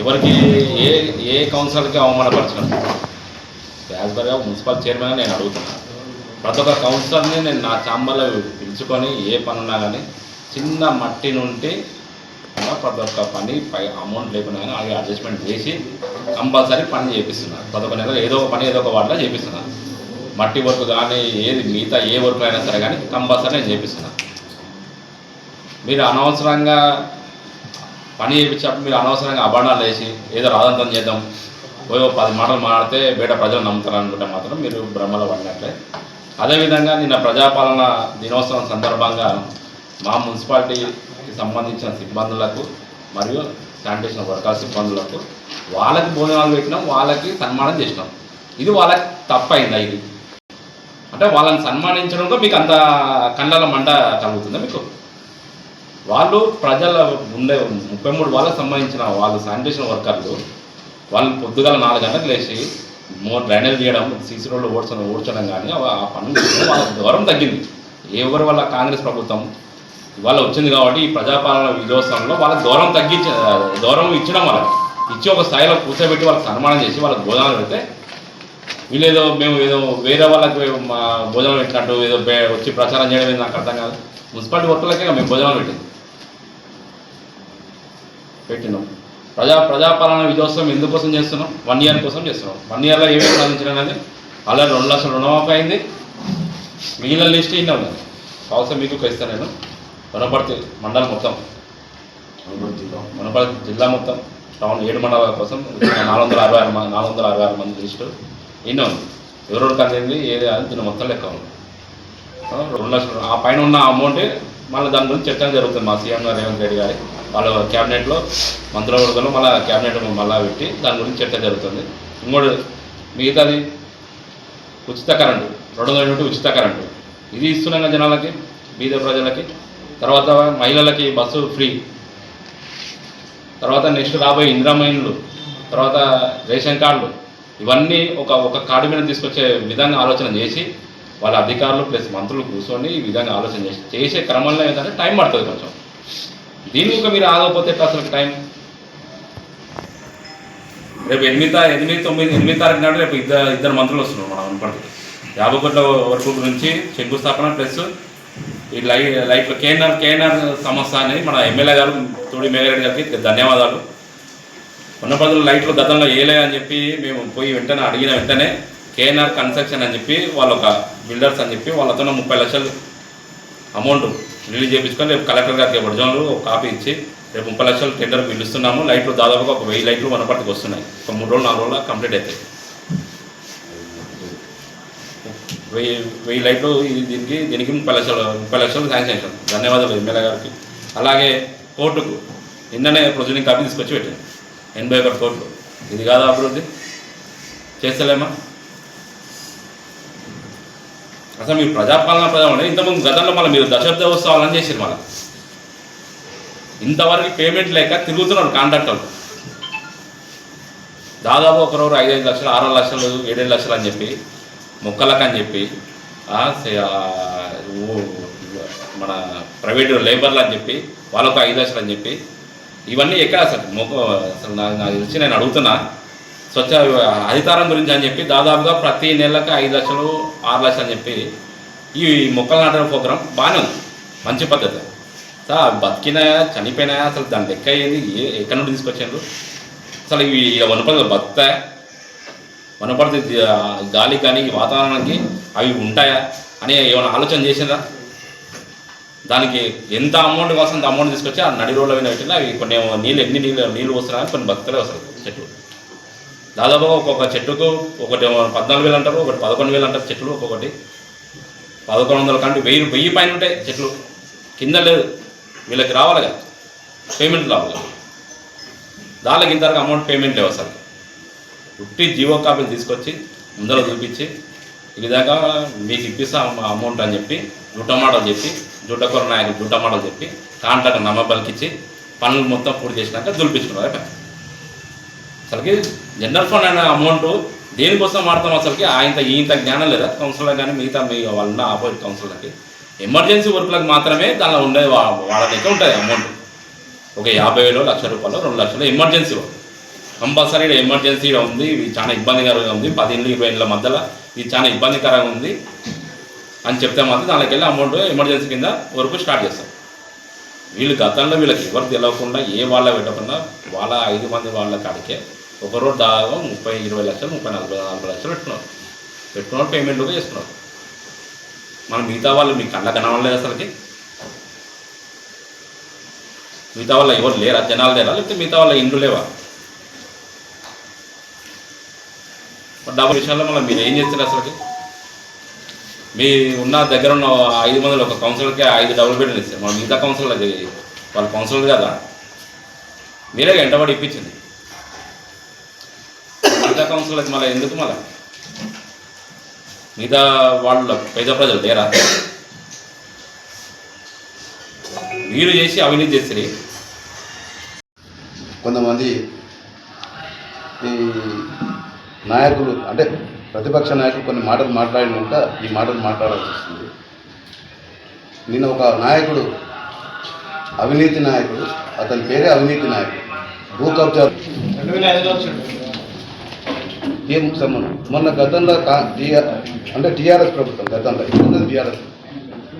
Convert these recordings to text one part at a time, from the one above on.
ఎవరికి ఏ ఏ కౌన్సిలర్కి అవమానపరచడం యాజ్ పర్ మున్సిపల్ చైర్మన్ నేను అడుగుతున్నాను ప్రతి ఒక్క కౌన్సిలర్ని నేను నా ఛాంబర్లో పిలుచుకొని ఏ పని ఉన్నా కానీ చిన్న మట్టి నుండి ప్రతి ఒక్క పని పై అమౌంట్ లేకుండా కానీ అలాగే అడ్జస్ట్మెంట్ చేసి కంపల్సరీ పని చేపిస్తున్నారు ప్రతి ఒక్క నెల ఏదో ఒక పని ఏదో ఒక వాటిలో చేపిస్తున్నారు మట్టి వర్క్ కానీ ఏది మిగతా ఏ వర్క్ అయినా సరే కానీ కంపల్సరీ నేను చేపిస్తున్నాను మీరు అనవసరంగా పని చేయించినప్పుడు మీరు అనవసరంగా అభరణాలు వేసి ఏదో రాదంతం చేద్దాం ఓ పది మాటలు మాడితే బయట ప్రజలు నమ్ముతారు అనుకుంటే మాత్రం మీరు భ్రమలో పడినట్లే. అదేవిధంగా నిన్న ప్రజాపాలన దినోత్సవం సందర్భంగా మా మున్సిపాలిటీకి సంబంధించిన సిబ్బందులకు మరియు శానిటేషన్ వర్కర్ సిబ్బందులకు వాళ్ళకి భోజనాలు పెట్టినాం వాళ్ళకి సన్మానం చేసినాం. ఇది వాళ్ళకి తప్పైందా ఇది? అంటే వాళ్ళని సన్మానించడంలో మీకు అంత కళ్ళల మంట కలుగుతుందా మీకు? వాళ్ళు ప్రజల ఉండే ముప్పై మూడు వాళ్ళకి సంబంధించిన వాళ్ళు శానిటేషన్ వర్కర్లు వాళ్ళు పొద్దుగల నాలుగు గంటలకు లేచి మో డ్రైనేజ్ తీయడం సీసీ రోడ్లు ఓడ్చడం ఓడ్చడం కానీ ఆ పనులు వాళ్ళ గౌరవం తగ్గింది. ఎవరి వల్ల కాంగ్రెస్ ప్రభుత్వం ఇవాళ వచ్చింది కాబట్టి ఈ ప్రజాపాలన విజయోత్సవంలో వాళ్ళకి గౌరవం తగ్గించ గౌరవం ఇచ్చడం వాళ్ళకి. ఇచ్చి ఒక స్థాయిలో కూర్చోబెట్టి వాళ్ళకి సన్మానం చేసి వాళ్ళకి భోజనాలు పెడితే వీళ్ళేదో మేము ఏదో వేరే వాళ్ళకి మా భోజనం పెట్టినట్టు ఏదో వచ్చి ప్రచారం చేయడం నాకు అర్థం కాదు. మున్సిపాలిటీ వర్కులకే మేము భోజనాలు పెట్టింది. పెట్టినాం. ప్రజా ప్రజాపాలన విజయోత్సవం ఎందుకోసం చేస్తున్నాం? వన్ ఇయర్ కోసం చేస్తున్నాం. వన్ ఇయర్లో ఏమేమి సాధించడం అనేది ఆల్రెడీ రెండు లక్షల రుణమాఫీ అయింది. మిగిలిన లిస్ట్ ఇన్నా ఉంది. అవసరం మీకు ఇస్తాను నేను. వనపర్తి మండలం మొత్తం. వనపర్తి జిల్లా. మొత్తం. టౌన్ ఏడు మండలాల కోసం నాలుగు వందల అరవై ఆరు మంది నాలుగు వందల అరవై ఆరు మంది లిస్టు ఎన్నో ఉంది. ఎవరెవరికి అందింది ఏది అది దీని మొత్తం లెక్క ఉంది. రెండు లక్షలు. ఆ పైన ఉన్న అమౌంట్ మళ్ళీ దాని గురించి చర్చ జరుగుతుంది మా సీఎం గారు రేవంత్ రెడ్డి గారి. వాళ్ళ క్యాబినెట్లో మంత్రివర్గంలో మళ్ళీ క్యాబినెట్ మళ్ళీ పెట్టి దాని గురించి చర్చ జరుగుతుంది. ఇంకోటి మిగతాది ఉచిత కరెంటు రెండు వందల యూనిట్ ఉచిత కరెంటు. ఇది ఇస్తున్నాం కదా జనాలకి బీద ప్రజలకి. తర్వాత మహిళలకి బస్సు ఫ్రీ. తర్వాత నెక్స్ట్ రాబోయే ఇంద్రామైన్లు తర్వాత రేషన్ కార్డులు. ఇవన్నీ ఒక ఒక కార్డు మీద తీసుకొచ్చే విధంగా ఆలోచన చేసి వాళ్ళ అధికారులు ప్లస్ మంత్రులు కూర్చొని ఈ విధంగా ఆలోచన చేసి చేసే క్రమంలో ఏంటంటే టైం పడుతుంది కొంచెం. దీని ఒక మీరు ఆగకపోతే అసలు టైం? రేపు ఎనిమిది ఎనిమిది తొమ్మిది ఎనిమిది తారీఖు నాడు రేపు ఇద్దరు ఇద్దరు మంత్రులు వస్తున్నారు మన వనపర్తికి యాభై కోట్ల వరకు నుంచి శంకుస్థాపన ప్లస్ ఈ లై లైట్లు కేఎన్ఆర్ కేఎన్ఆర్ సంస్థ అనేది మన ఎమ్మెల్యే గారు తోడి మేఘరెడ్డి గారికి ధన్యవాదాలు. ఉన్నపదులు లైట్లు గతంలో వేయలే అని చెప్పి మేము పోయి వెంటనే అడిగిన వెంటనే కేఎన్ఆర్ కన్స్ట్రక్షన్ అని చెప్పి వాళ్ళ ఒక బిల్డర్స్ అని చెప్పి వాళ్ళతో ముప్పై లక్షలు అమౌంట్ రిలీజ్ చేయించుకొని రేపు కలెక్టర్ గారికి ఒరిజినల్ ఒక కాపీ ఇచ్చి రేపు ముప్పై లక్షలు టెండర్ పిలుస్తున్నాము లైట్లు దాదాపుగా ఒక వెయ్యి లైట్లు వనపర్తికి వస్తున్నాయి. ఒక మూడు రోజులు నాలుగు రోజులు కంప్లీట్ అవుతాయి. వెయ్యి వెయ్యి లైట్లు ఇది దీనికి దీనికి ముప్పై లక్షలు ముప్పై లక్షలు శాంక్షన్ చేశాం ధన్యవాదాలు ఎమ్మెల్యే గారికి. అలాగే కోర్టుకు నిన్ననే ప్రొసీడింగ్ కాపీ తీసుకొచ్చి పెట్టాను ఎనభై ఒకటి కోట్లు. ఇది కాదా అభివృద్ధి? చేస్తలేమా? అసలు మీరు ప్రజాపాలన ప్రజాపాలన ఇంతకుముందు గతంలో మళ్ళీ మీరు దశాబ్ద ఉత్సవాలని చేసారు మళ్ళీ. ఇంతవరకు పేమెంట్ లేక తిరుగుతున్నారు కాంట్రాక్టర్లు. దాదాపు ఒకరోజు ఐదైదు లక్షలు ఆరు లక్షలు ఏడేడు లక్షలు అని చెప్పి మొక్కలకు అని చెప్పి మన ప్రైవేట్ లేబర్లు అని చెప్పి వాళ్ళకు ఐదు లక్షలు అని చెప్పి ఇవన్నీ ఎక్కడ అసలు మొక్క అసలు నాకు నాకు తెలిసి నేను అడుగుతున్నా. స్వచ్ఛ అధికారం గురించి అని చెప్పి దాదాపుగా ప్రతి నెలకు ఐదు లక్షలు ఆరు లక్షలు అని చెప్పి ఈ మొక్కలు నాటడం ప్రోగ్రాం బాగానే ఉంది. మంచి పద్ధతి. సార్ బతికినాయా చనిపోయినాయా అసలు దాని లెక్క అయ్యింది ఏ ఎక్కడి నుండి తీసుకొచ్చారు? అసలు ఇవి వనపర్తి బతుకుతాయా వనపడితే గాలి కానీ ఈ వాతావరణానికి అవి ఉంటాయా అని ఏమైనా ఆలోచన చేసిందా దానికి ఎంత అమౌంట్ కోసం అంత అమౌంట్ తీసుకొచ్చి ఆ నడి రోడ్ల మీద పెట్టినా అవి కొన్ని నీళ్ళు ఎన్ని నీళ్ళు నీళ్ళు వస్తున్నాయి కొన్ని బతుకలే వస్తాయి చెట్లు. దాదాపుగా ఒక్కొక్క చెట్టుకు ఒకటి పద్నాలుగు వేలు అంటారు ఒకటి పదకొండు వేలు అంటారు చెట్లు ఒక్కొక్కటి. పదకొండు వందల కంటే వెయ్యి వెయ్యి పైన ఉంటాయి చెట్లు. కింద లేదు. వీళ్ళకి రావాలి కదా. పేమెంట్ రావాలి కదా. దానికి ఇంతవరకు అమౌంట్ పేమెంట్ లేవు అసలు. ఉట్టి జీవో కాపీలు తీసుకొచ్చి ముందర చూపించి ఈ మీకు ఇప్పిస్తా అమౌంట్ అని చెప్పి జుట్టమాటలు చెప్పి జుట్టకూర నాయకులు జుట్టమాటలు చెప్పి కాంట్రాక్ట్ నమ్మబలికిచ్చి పనులు మొత్తం పూర్తి చేసినాక దులిపించుకున్నారు. అసలుకి జనరల్ ఫండ్ అనే అమౌంట్ దేనికోసం వాడతాం అసలుకి? ఆయన ఇంత జ్ఞానం లేదా? కౌన్సిలర్ కానీ మిగతా మీ వాళ్ళ ఆపోజిట్ కౌన్సిలర్కి ఎమర్జెన్సీ వర్క్లకు మాత్రమే దానిలో ఉండే వాడదైతే ఉంటుంది అమౌంట్. ఒక యాభై వేలు లక్ష రూపాయలు రెండు లక్షలు ఎమర్జెన్సీ వర్క్. కంపల్సరీ ఎమర్జెన్సీ ఉంది ఇది చాలా ఇబ్బందికరంగా ఉంది. పది ఇరవై ఏళ్ళ మధ్యలో ఇది చాలా ఇబ్బందికరంగా ఉంది అని చెప్తే మాత్రం దానికి వెళ్ళి అమౌంట్ ఎమర్జెన్సీ కింద వరకు స్టార్ట్ చేస్తాం. వీళ్ళు గతంలో వీళ్ళకి ఎవరు తెలియకుండా ఏ వాళ్ళ పెట్టకుండా వాళ్ళ ఐదు మంది వాళ్ళ కాడికే ఒక రోజు దాదాపు ముప్పై ఇరవై లక్షలు ముప్పై నలభై నలభై లక్షలు పెట్టుకున్నారు. పెట్టుకున్నారు పేమెంట్ కూడా చేసుకున్నారు. మన మిగతా వాళ్ళు మీ కళ్ళ కనవలేదు అసలుకి. మిగతా వాళ్ళ ఎవరు లేరా? జనాలు లేరా? లేకపోతే మిగతా వాళ్ళ ఇండ్లు లేవా? మరి డబ్బు విషయంలో మళ్ళీ మీరు ఏం చేస్తారు అసలుకి? మీ ఉన్న దగ్గర ఉన్న ఐదు మందిలో ఒక కౌన్సిలర్కి ఐదు డబుల్ బెడ్లు ఇస్తారు మన మిగతా కౌన్సిలర్ వాళ్ళ కౌన్సిలర్ కదా? మీరే వెంటబడి ఇప్పించింది. మిగతా కౌన్సిలర్కి మళ్ళీ ఎందుకు మళ్ళీ? మిగతా వాళ్ళ పేద ప్రజలు లేరా? మీరు చేసి అవినీతి చేస్తారు కొంతమంది ఈ నాయకులు అంటే ప్రతిపక్ష నాయకులు కొన్ని మాటలు మాట్లాడినాక ఈ మాటలు మాట్లాడాల్సి వస్తుంది. నిన్న ఒక నాయకుడు అవినీతి నాయకుడు అతని పేరే అవినీతి నాయకుడు. భూ కబ్జా రెండు వేల ఐదులో వచ్చిండు ఏం సంబంధం? మొన్న గతంలో అంటే టీఆర్ఎస్ ప్రభుత్వం గతంలో ఇప్పుడు టీఆర్ఎస్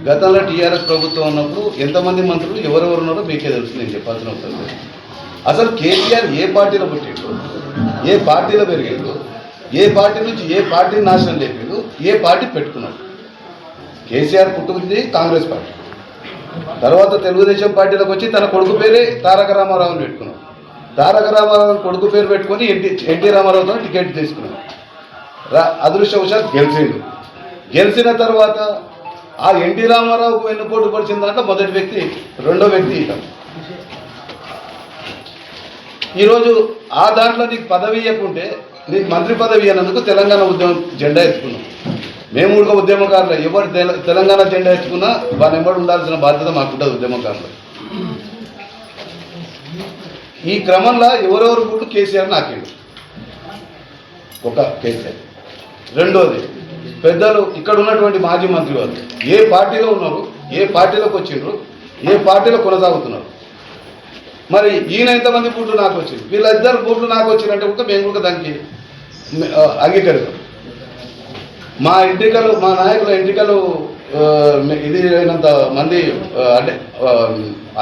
గతంలో టీఆర్ఎస్ ప్రభుత్వం ఉన్నప్పుడు ఎంతమంది మంత్రులు ఎవరెవరు ఉన్నారో మీకే తెలుసు నేను చెప్పాల్సిన అవసరం లేదు. అసలు కేసీఆర్ ఏ పార్టీలో పుట్టిండు ఏ పార్టీలో పెరిగిండు ఏ పార్టీ నుంచి ఏ పార్టీని నాశనం లేపిండు ఏ పార్టీ పెట్టుకున్నాడు కేసీఆర్ పుట్టుకుంది కాంగ్రెస్ పార్టీ. తర్వాత తెలుగుదేశం పార్టీలోకి వచ్చి తన కొడుకు పేరే తారక రామారావుని పెట్టుకున్నాడు తారక రామారావు కొడుకు పేరు పెట్టుకొని ఎన్టీ ఎన్టీ రామారావుతో టికెట్ తీసుకున్నాడు. రా అదృష్టవశాత్ గెలిచిండు. గెలిచిన తర్వాత ఆ ఎన్టీ రామారావుకు ఎన్నుకోటు పడిచిన దాంట్లో మొదటి వ్యక్తి రెండో వ్యక్తి ఇతను. ఈరోజు ఆ దాంట్లో నీకు పదవి ఇవ్వకుంటే నీకు మంత్రి పదవి ఇవ్వనందుకు తెలంగాణ ఉద్యమం జెండా ఎత్తుకున్నాం. మేము కూడా ఉద్యమకారులు. ఎవరు తెల- తెలంగాణ జెండా ఎత్తుకున్నా వాని ఎవరు ఉండాల్సిన బాధ్యత మాకుంటుంది ఉద్యమకారులు. ఈ క్రమంలో ఎవరెవరు కూడా కేసీఆర్ నాకిండు ఒక కేసీఆర్ రెండోది పెద్దలు ఇక్కడ ఉన్నటువంటి మాజీ మంత్రి వాళ్ళు ఏ పార్టీలో ఉన్నారు ఏ పార్టీలోకి వచ్చిండ్రు ఏ పార్టీలో కొనసాగుతున్నారు? మరి ఈయన ఎంతమంది బూట్లు నాకు వచ్చింది? వీళ్ళిద్దరు బూట్లు నాకు వచ్చిందంటే కూడా మేము కూడా దానికి అంగీకరిస్తాం. మా ఎంట్రికలు మా నాయకుల ఎంట్రికలు ఇది అయినంత మంది అంటే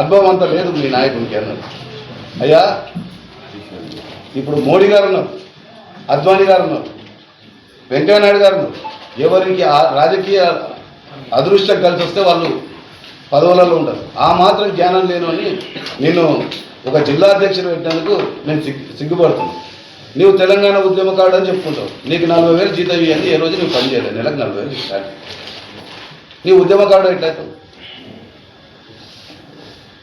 అనుభవం అంతా లేదు మీ నాయకునికి అన్నారు అయ్యా ఇప్పుడు మోడీ గారు ఉన్నారు అద్వానీ గారు ఉన్నారు వెంకయ్యనాయుడు గారు ఉన్నారు ఎవరికి ఆ రాజకీయ అదృష్టం కలిసి వస్తే వాళ్ళు పదవులలో ఉంటారు. ఆ మాత్రం జ్ఞానం లేనని నేను ఒక జిల్లా అధ్యక్షుడు పెట్టినందుకు నేను సిగ్గు సిగ్గుపడుతున్నాను నీవు తెలంగాణ ఉద్యమకారుడు అని చెప్పుకుంటావు. నీకు నలభై వేలు జీతం ఇవ్వండి ఏ రోజు నువ్వు పనిచేయలేదు నెలకు నలభై వేలు నీ ఉద్యమకారుడు ఎట్లయితావు?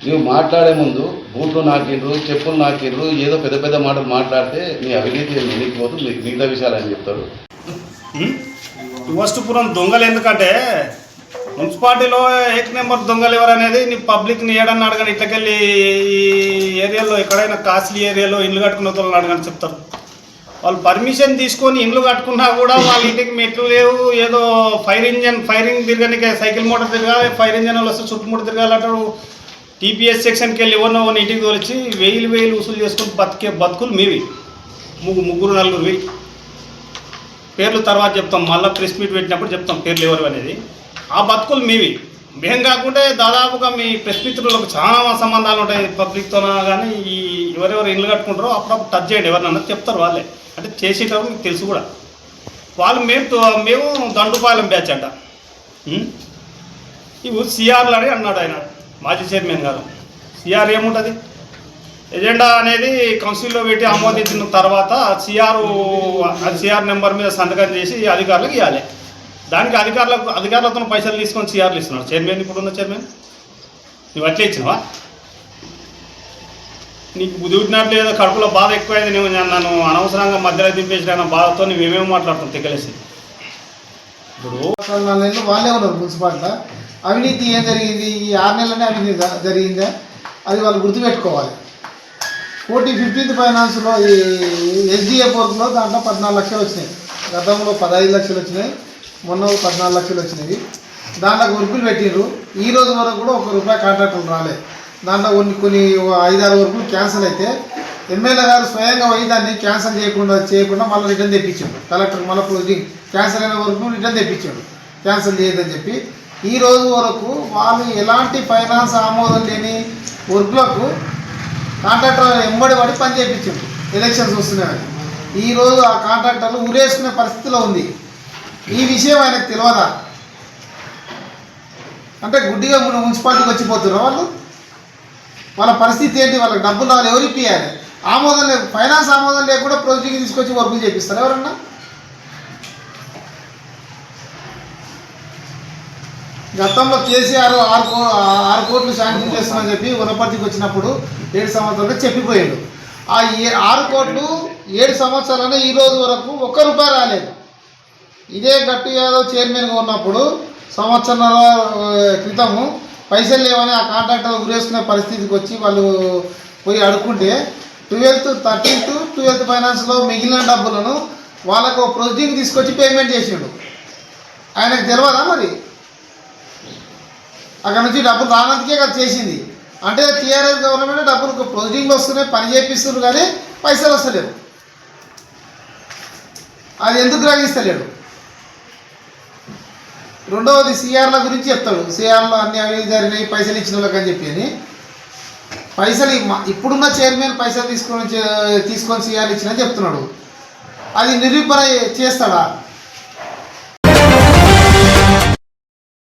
నీవు మాట్లాడే ముందు బూట్లు నాకిండ్రు చెప్పులు నాకిండ్రు ఏదో పెద్ద పెద్ద మాటలు మాట్లాడితే నీ అవినీతి నీకు పోతుంది నీకు మిగతా విషయాలు అని చెప్తారు. యువస్టుపురం దొంగలు ఎందుకంటే మున్సిపాలిటీలో ఏక్ నెంబర్ దొంగలు ఎవరు అనేది నీ పబ్లిక్ని ఏడన్నా అడగని ఇట్లకెళ్ళి ఈ ఏరియాలో ఎక్కడైనా కాస్ట్లీ ఏరియాలో ఇల్లు కట్టుకున్న వాళ్ళని అడగని చెప్తారు. వాళ్ళు పర్మిషన్ తీసుకొని ఇండ్లు కట్టుకున్నా కూడా వాళ్ళ ఇంటికి మెట్లు లేవు ఏదో ఫైర్ ఇంజన్ ఫైరింగ్ తిరగనికే సైకిల్ మోటార్ తిరగాలి ఫైర్ ఇంజన్ వాళ్ళు వస్తే చుట్టుముట్టు తిరగాలంటారు టీపీఎస్ సెక్షన్కి వెళ్ళి ఎవరినో ఎవరిని ఇంటికి తోలిచి వెయ్యిలు వెయ్యిలు వసూలు చేసుకుని బతికే బతుకులు మీవి. ముగ్గు ముగ్గురు నలుగురివి. పేర్లు తర్వాత చెప్తాం. మళ్ళీ ప్రెస్ మీట్ పెట్టినప్పుడు చెప్తాం పేర్లు ఎవరు అనేది. ఆ బతుకులు మీవి. మేం కాకుండా దాదాపుగా మీ ప్రెస్ మిత్రులకు చాలా సంబంధాలు ఉంటాయి. పబ్లిక్తో కానీ ఈ ఎవరెవరు ఇల్లు కట్టుకుంటారో అప్పుడప్పుడు టచ్ చేయండి. ఎవరినన్నా చెప్తారు వాళ్ళే. అంటే చేసేటప్పుడు మీకు తెలుసు కూడా. వాళ్ళు మేము మేము దండుపాలెం బ్యాచ్ అంట. ఇవి సిఆర్లు అని అన్నాడు ఆయన. మాజీ చైర్మన్ గారు. సిఆర్ ఏముంటుంది? ఎజెండా అనేది కౌన్సిల్లో పెట్టి ఆమోదించిన తర్వాత సిఆర్ సిఆర్ నెంబర్ మీద సంతకం చేసి అధికారులకు ఇవ్వాలి దానికి అధికారులకు అధికారులతో పైసలు తీసుకొని సిఆర్లు ఇస్తున్నారు చైర్మన్ ఇప్పుడున్న చైర్మన్? నువ్వు అట్లే ఇచ్చినవా? నీకు బుద్ధి పుట్టినట్లు ఏదో కడుపులో బాధ ఎక్కువైంది నువ్వు నన్ను అనవసరంగా మధ్యలో దింపేసిన బాధతో నువ్వేమేమి మాట్లాడుతావు తెగలేసి. ఇప్పుడు వాళ్ళే ఉన్నారు మున్సిపాలిటీ అవినీతి ఏం జరిగింది? ఈ ఆరు నెలలనే అవినీతి జరిగిందా? అది వాళ్ళు గుర్తుపెట్టుకోవాలి. కోటి ఫిఫ్టీన్త్ ఫైనాన్స్లో ఈ ఎస్డిఎఫ్ వర్క్లో దాంట్లో పద్నాలుగు లక్షలు వచ్చినాయి. గతంలో పదహైదు లక్షలు వచ్చినాయి. మొన్న పద్నాలుగు లక్షలు వచ్చినాయి. దాంట్లో వర్కులు పెట్టిర్రు. ఈ రోజు వరకు కూడా ఒక రూపాయి కాంట్రాక్టులు రాలేదు దాంట్లో కొన్ని కొన్ని ఐదారు వర్కులు క్యాన్సిల్ అయితే ఎమ్మెల్యే గారు స్వయంగా పోయి దాన్ని క్యాన్సిల్ చేయకుండా చేయకుండా మళ్ళీ రిటర్న్ తెప్పించాడు కలెక్టర్ మళ్ళీ క్లోజింగ్. క్యాన్సిల్ అయిన వరకు రిటర్న్ తెప్పించాడు క్యాన్సిల్ చేయదని చెప్పి ఈ రోజు వరకు వాళ్ళు ఎలాంటి ఫైనాన్స్ ఆమోదం లేని వర్క్లకు కాంట్రాక్టర్ ఎంబడి పడి పని చేయించారు ఎలక్షన్స్ వస్తున్నాయని. ఈ రోజు ఆ కాంట్రాక్టర్లు ఉరేసుకునే పరిస్థితిలో ఉంది. ఈ విషయం ఆయనకు తెలియదా? అంటే గుడ్డిగా మన మున్సిపాలిటీకి వచ్చిపోతున్నారు వాళ్ళు? వాళ్ళ పరిస్థితి ఏంటి? వాళ్ళకి డబ్బులు రావాలి ఎవరు ఇప్పియాలి ఆమోదం లేదు ఫైనాన్స్ ఆమోదం లేకుండా ప్రొజెక్ట్కి తీసుకొచ్చి వర్కులు చేపిస్తారు ఎవరన్నా? గతంలో కేసీఆర్ ఆరు కో ఆరు కోట్లు శాంక్షన్ చేస్తామని చెప్పి వనపర్తికి వచ్చినప్పుడు ఏడు సంవత్సరాలు చెప్పిపోయాడు. ఆ ఏ ఆరు కోట్లు ఏడు సంవత్సరాలనే ఈ రోజు వరకు ఒక్క రూపాయి రాలేదు. ఇదే గట్టు యాదవ్ చైర్మన్గా ఉన్నప్పుడు సంవత్సరాల క్రితము పైసలు లేవని ఆ కాంట్రాక్టర్ ఉరేసుకునే పరిస్థితికి వచ్చి వాళ్ళు పోయి అడుక్కుంటే ట్వెల్త్ థర్టీన్త్ ట్వెల్త్ ఫైనాన్స్లో మిగిలిన డబ్బులను వాళ్ళకు ప్రొసీడింగ్ తీసుకొచ్చి పేమెంట్ చేసిండు. ఆయనకు తెలియదా మరి? అక్కడ నుంచి డబ్బులు రానందుకే కదా చేసింది. అంటే టీఆర్ఎస్ గవర్నమెంట్ డబ్బులు ప్రొసీడింగ్లు వస్తున్నాయి పని చేపిస్తున్నారు కానీ పైసలు వస్తలేవు. అది ఎందుకు గ్రహిస్తలేడు? రెండవది సిఆర్ల గురించి చెప్తాడు. సిఆర్లో అన్ని అవినీతి జరిగినాయి పైసలు ఇచ్చిన వాళ్ళకి అని చెప్పి అని. పైసలు ఇప్పుడున్న చైర్మన్ పైసలు తీసుకొని చే- తీసుకొని సిఆర్ ఇచ్చిన చెప్తున్నాడు. అది నిరూపణ చేస్తాడా?